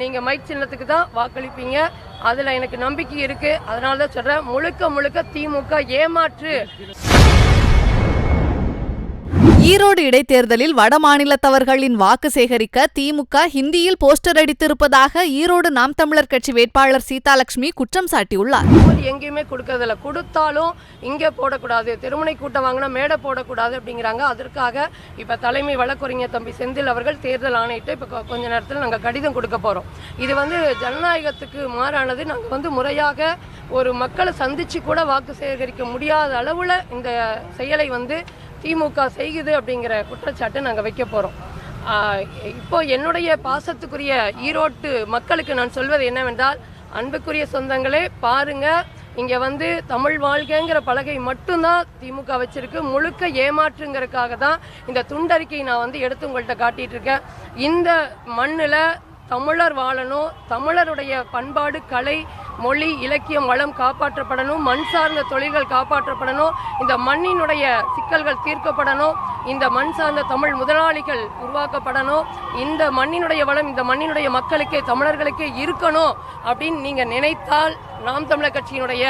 நீங்க மைக் சின்னத்துக்கு தான் வாக்களிப்பீங்க. அதுல எனக்கு நம்பிக்கை இருக்கு. அதனால தான் சொல்றேன் முழுக்க முழுக்க திமுக ஏமாற்று. ஈரோடு இடைத்தேர்தலில் வடமாநிலத்தவர்களின் வாக்கு சேகரிக்க திமுக ஹிந்தியில் போஸ்டர் அடித்திருப்பதாக ஈரோடு நாம் தமிழர் கட்சி வேட்பாளர் சீதாலட்சுமி குற்றம் சாட்டியுள்ளார். எங்கேயுமே கொடுக்கறதில்ல. கொடுத்தாலும் இங்கே போடக்கூடாது. திருமணை கூட்டம் வாங்கினா மேடை போடக்கூடாது அப்படிங்கிறாங்க. அதற்காக இப்போ தலைமை வழக்கறிஞர் தம்பி செந்தில் அவர்கள் தேர்தல் ஆணையிட்டு இப்போ கொஞ்ச நேரத்தில் நாங்கள் கடிதம் கொடுக்க போகிறோம் இது வந்து ஜனநாயகத்துக்கு மாறானது. நாங்கள் வந்து முறையாக ஒரு மக்களை சந்திச்சு கூட வாக்கு சேகரிக்க முடியாத அளவில் இந்த செயலை வந்து திமுக செய்யுது அப்படிங்கிற குற்றச்சாட்டை நாங்கள் வைக்க போகிறோம் இப்போ என்னுடைய பாசத்துக்குரிய ஈரோட்டு மக்களுக்கு நான் சொல்வது என்னவென்றால் அன்புக்குரிய சொந்தங்களே பாருங்க இங்க வந்து தமிழ் வாழ்க்கைங்கிற பலகை மட்டும்தான் திமுக வச்சிருக்கு. முழுக்க ஏமாற்றுங்கிறதுக்காக தான் இந்த துண்டறிக்கையை நான் வந்து எடுத்து உங்கள்கிட்ட காட்டிட்டு இருக்கேன் இந்த மண்ணில் தமிழர் வாழணும் தமிழருடைய பண்பாடு கலை மொழி இலக்கியம் வளம் காப்பாற்றப்படணும் மண் சார்ந்த தொழில்கள் காப்பாற்றப்படணும் இந்த மண்ணினுடைய சிக்கல்கள் தீர்க்கப்படணும் இந்த மண் சார்ந்த தமிழ் முதலாளிகள் உருவாக்கப்படணும் இந்த மண்ணினுடைய வளம் இந்த மண்ணினுடைய மக்களுக்கே தமிழர்களுக்கே இருக்கணும் அப்படின்னு நீங்க நினைத்தால் நாம் தமிழர் கட்சியினுடைய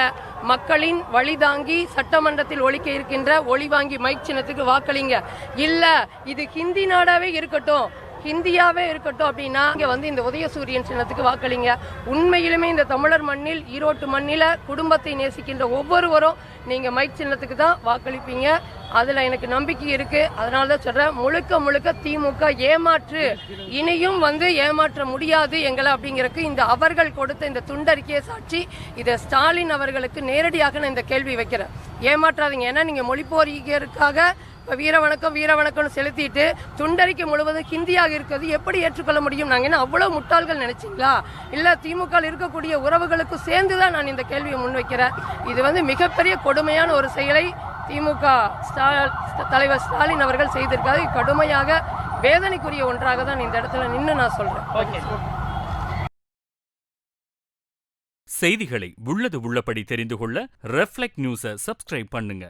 மக்களின் வழிதாங்கி சட்டமன்றத்தில் ஒழிக்க இருக்கின்ற ஒளி வாங்கி மைக் சின்னத்துக்கு வாக்களிங்க. இல்ல இது ஹிந்தி நாடாவே இருக்கட்டும். ஹிந்தியாவே இருக்கட்டும் அப்படின்னா இங்க வந்து இந்த உதயசூரியன் சின்னத்துக்கு வாக்களிங்க. உண்மையிலுமே இந்த தமிழர் மண்ணில் ஈரோட்டு மண்ணில குடும்பத்தை நேசிக்கின்ற ஒவ்வொருவரும் நீங்க மைக் சின்னத்துக்கு தான் வாக்களிப்பீங்க. அதில் எனக்கு நம்பிக்கை இருக்கு. அதனால தான் சொல்கிறேன் முழுக்க முழுக்க திமுக ஏமாற்று. இனியும் வந்து ஏமாற்ற முடியாது எங்களை அப்படிங்கிறக்கு இந்த அவர்கள் கொடுத்த இந்த துண்டறிக்கையை சாட்சி இதை ஸ்டாலின் அவர்களுக்கு நேரடியாக நான் இந்த கேள்வி வைக்கிறேன். ஏமாற்றாதீங்க. ஏன்னா நீங்கள் மொழிப்போரிக்கருக்காக இப்போ வீர வணக்கம் வீர வணக்கம்னு செலுத்திட்டு துண்டறிக்கை முழுவதும் ஹிந்தியாக இருக்கிறது எப்படி ஏற்றுக்கொள்ள முடியும்? நாங்கள் என்ன அவ்வளோ முட்டாள்கள் நினைச்சிங்களா? இல்லை திமுக இருக்கக்கூடிய உறவுகளுக்கு சேர்ந்து தான் நான் இந்த கேள்வியை முன்வைக்கிறேன். இது வந்து மிகப்பெரிய கொடுமையான ஒரு செயலை திமுக தலைவர் ஸ்டாலின் அவர்கள் செய்திருக்காரு இது கடுமையாக வேதனைக்குரிய ஒன்றாக தான் இந்த இடத்துல நின்று நான் சொல்கிறேன் செய்திகளை உள்ளது உள்ளபடி தெரிந்து கொள்ள ரெஃப்ளெக்ட் நியூஸை சப்ஸ்கிரைப் பண்ணுங்க.